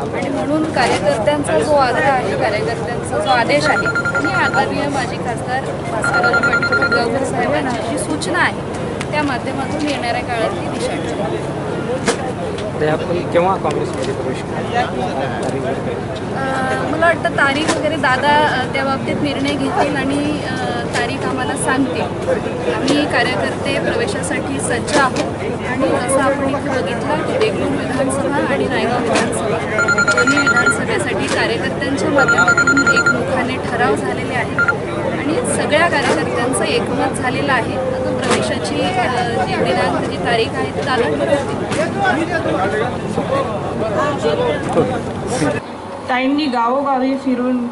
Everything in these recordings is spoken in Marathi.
आणि म्हणून कार्यकर्त्यांचा जो आग्रह आहे कार्यकर्त्यांचा जो आदेश आहे मी आदरणीय माजी खासदार भास्करराव पाटील साहेबांची जी सूचना आहे त्या माध्यमातून येणाऱ्या काळात ती दिशा आपण केव्हा काँग्रेसमध्ये प्रवेश मला वाटतं तारीख वगैरे दादा त्या बाबतीत निर्णय घेतील आणि तारीख आम्हाला सांगतील. आम्ही कार्यकर्ते प्रवेशासाठी सज्ज आहोत आणि जसं आपण इथं बघितलं की देगलूर विधानसभा आणि रायगाव विधानसभा दोन्ही विधानसभेसाठी कार्यकर्त्यांच्या माध्यमातून एकमुखाने ठराव झालेले आहेत. आणि सगळ्या कार्यकर्त्यांचं एकमत झालेलं आहे. आता प्रवेशाची जी दिनांक जी तारीख आहे ती दादा ताईंनी गावोगावी फिरून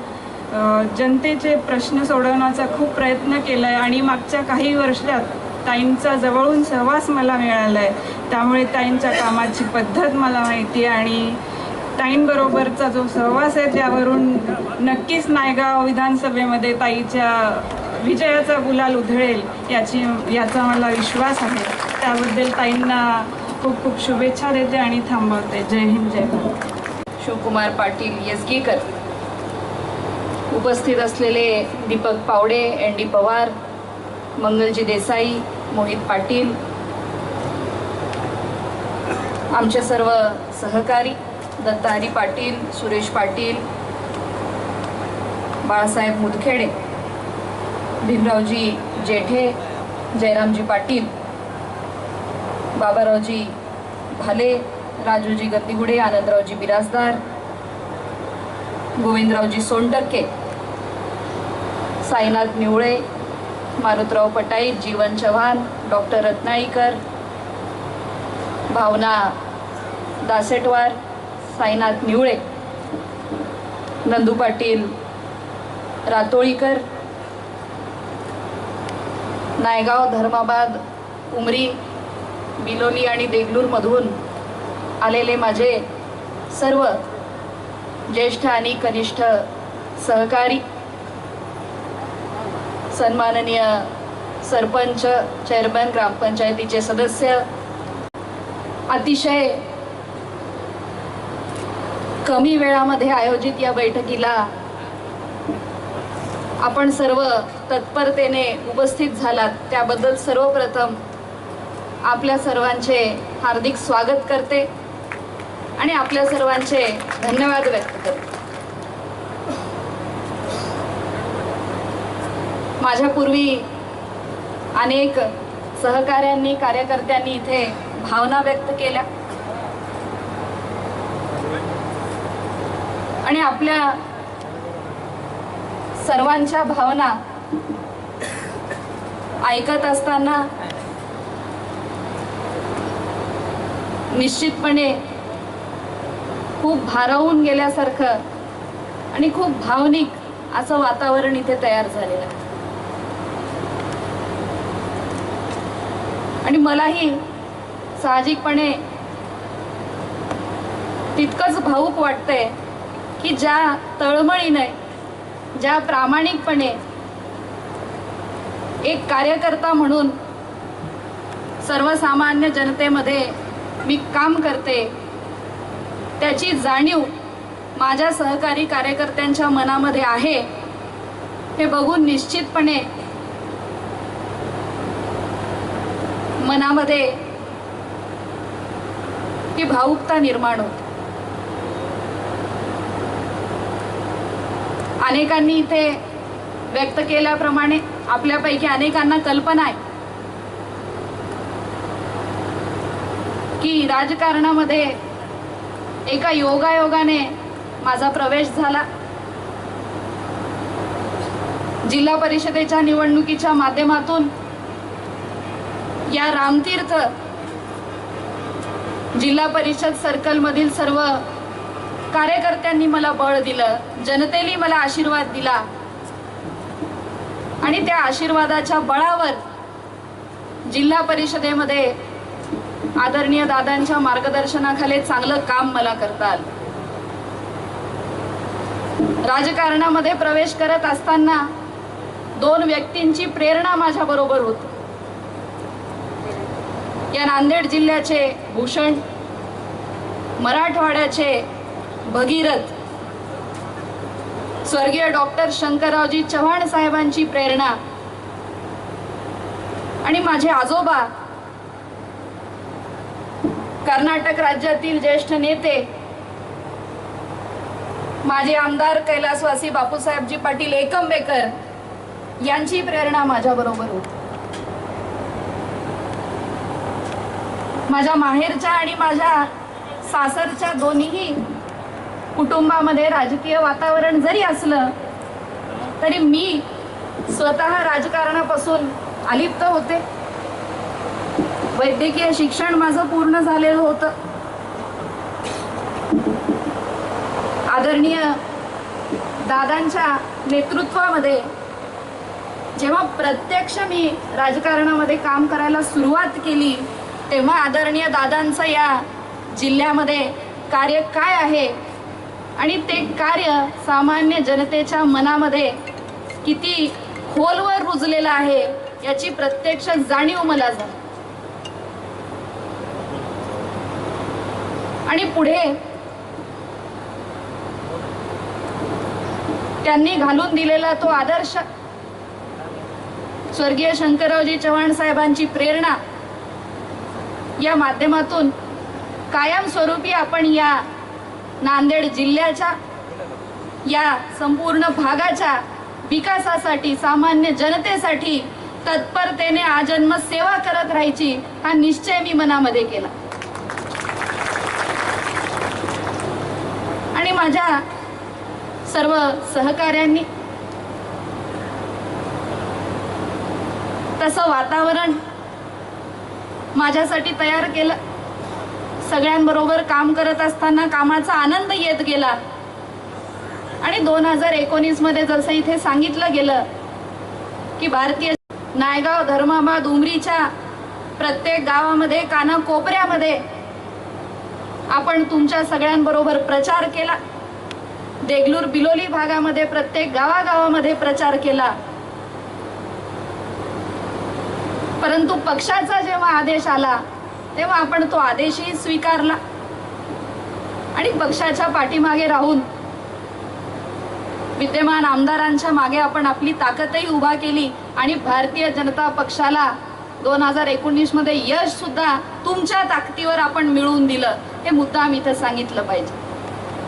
जनतेचे प्रश्न सोडवण्याचा खूप प्रयत्न केला आहे आणि मागच्या काही वर्षात ताईंचा जवळून सहवास मला मिळाला आहे त्यामुळे ताईंच्या कामाची पद्धत मला माहिती आहे आणि ताईंबरोबरचा जो सहवास आहे त्यावरून नक्कीच नायगाव विधानसभेमध्ये ताईच्या विजयाचा गुलाल उधळेल याची याचा मला विश्वास आहे. त्याबद्दल ताईंना खूप खूप शुभेच्छा देते आणि थांबवते. जय हिंद जय भारत. शिवकुमार पाटील येसगीकर उपस्थित असलेले दीपक पावडे एन. डी. पवार मंगलजी देसाई मोहित पाटील आमचे सर्व सहकारी दत्ताहरी पाटील सुरेश पाटील बाळासाहेब मुदखेडे भीमरावजी जेठे जयरामजी पाटील बाबारावजी भाले राजूजी गतिगुडे आनंदरावजी बिराजदार गोविंदरावजी सोनटक्के साईनाथ निवळे मारुतराव पटाई जीवन चव्हाण डॉक्टर रत्नाईकर भावना दासेटवार साईनाथ निवळे नंदू पाटील रातोळीकर नायगाव धर्माबाद उमरी बिलोली आणि देगलूरमधून आलेले माझे सर्व ज्येष्ठ आणि कनिष्ठ सहकारी सन्माननीय सरपंच चेअरमन ग्रामपंचायतीचे सदस्य अतिशय कमी वेळामध्ये आयोजित या बैठकीला आपण सर्व तत्परतेने उपस्थित झालात. त्याबद्दल सर्वप्रथम आपल्या सर्वांचे हार्दिक स्वागत करते आणि आपल्या सर्वांचे धन्यवाद व्यक्त करते. माझ्यापूर्वी अनेक सहकाऱ्यांनी कार्यकर्त्यांनी इथे भावना व्यक्त केल्या. आणि आपल्या सर्वांच्या भावना ऐकत असताना निश्चितपणे खूप भारावून गेल्यासारखं आणि खूप भावनिक असं वातावरण इथे तयार झालेलं आहे. आणि मलाही साहजिकपणे तितकंच भाऊक वाटतंय की ज्या तळमळीने ज्या प्रामाणिकपणे एक कार्यकर्ता म्हणून सर्वसामान्य जनतेमध्ये मी काम करते त्याची जाणीव माझ्या सहकारी कार्यकर्त्यांच्या मनामध्ये आहे हे बघून निश्चितपणे मनामध्ये ही भावुकता निर्माण होते. अनेकांनी इथे व्यक्त केल्याप्रमाणे आपल्यापैकी अनेकांना कल्पना आहे की राजकारणामध्ये एका योगायोगाने माझा प्रवेश झाला. जिल्हा परिषदेच्या निवडणुकीच्या माध्यमातून या रामतीर्थ जिल्हा परिषद सर्कलमधील सर्व कार्यकर्त्यांनी मला बळ दिलं जनतेने मला आशीर्वाद दिला. आणि त्या आशीर्वादाच्या बळावर जिल्हा परिषदेमध्ये आदरणीय दादांच्या मार्गदर्शनाखाली चांगलं काम मला करता आलं. राजकारणामध्ये प्रवेश करत असताना दोन व्यक्तींची प्रेरणा माझ्या बरोबर होती. या नांदेड जिल्ह्याचे भूषण मराठवाड्याचे भगीरथ. स्वर्गीय डॉक्टर शंकररावजी चव्हाण साहेबांची प्रेरणा. आणि माझे आजोबा. कर्नाटक राज्यातील ज्येष्ठ नेते. माझे आमदार कैलासवासी बापूसाहेबजी पाटील एकंबेकर यांची प्रेरणा माझ्या बरोबर होती. माझ्या माहेरच्या आणि माझ्या सासरच्या दोन्हीही कुटुंबामध्ये राजकीय वातावरण जरी असलं तरी मी स्वतः राजकारणापासून अलिप्त होते. वैद्यकीय शिक्षण माझं पूर्ण झालेलं होतं. आदरणीय दादांच्या नेतृत्वामध्ये जेव्हा प्रत्यक्ष मी राजकारणामध्ये काम करायला सुरुवात केली तेव्हा आदरणीय दादांचं या जिल्ह्यामध्ये कार्य काय आहे आणि ते कार्य सामान्य जनतेच्या मनामध्ये किती खोलवर रुजलेलं आहे याची प्रत्यक्ष जाणीव मला झाली. आणि पुढे त्यांनी घालून दिलेला तो आदर्श स्वर्गीय शंकररावजी चव्हाण साहेबांची प्रेरणा या माध्यमातून कायमस्वरूपी आपण या नांदेड जिल्ह्याच्या या संपूर्ण भागाच्या विकासासाठी सामान्य जनतेसाठी तत्परतेने आजन्म सेवा करत राहायची हा निश्चय मी मनामध्ये केला. आणि माझ्या सर्व सहकाऱ्यांनी तसं वातावरण माझ्यासाठी तयार केलं. सगळ्यांबरोबर काम करत असताना कामाचा आनंद येत गेला. आणि दोन हजार एकोणीसमध्ये जसं इथे सांगितलं गेलं की भारतीय नायगाव धर्माबाद उमरीच्या प्रत्येक गावामध्ये कानाकोपऱ्यामध्ये आपण तुमच्या सगळ्यांबरोबर प्रचार केला. देगलूर बिलोली भागामध्ये प्रत्येक गावागावामध्ये प्रचार केला. परंतु पक्षाचा जेव्हा आदेश आला तेव्हा आपण तो आदेशही स्वीकारला. आणि पक्षाच्या पाठीमागे राहून विद्यमान आमदारांच्या मागे आपण आपली ताकदही उभा केली आणि भारतीय जनता पक्षाला दोन हजार एकोणीसमध्ये यश सुद्धा तुमच्या ताकदीवर आपण मिळवून दिलं हे मुद्दाम इथं सांगितलं पाहिजे.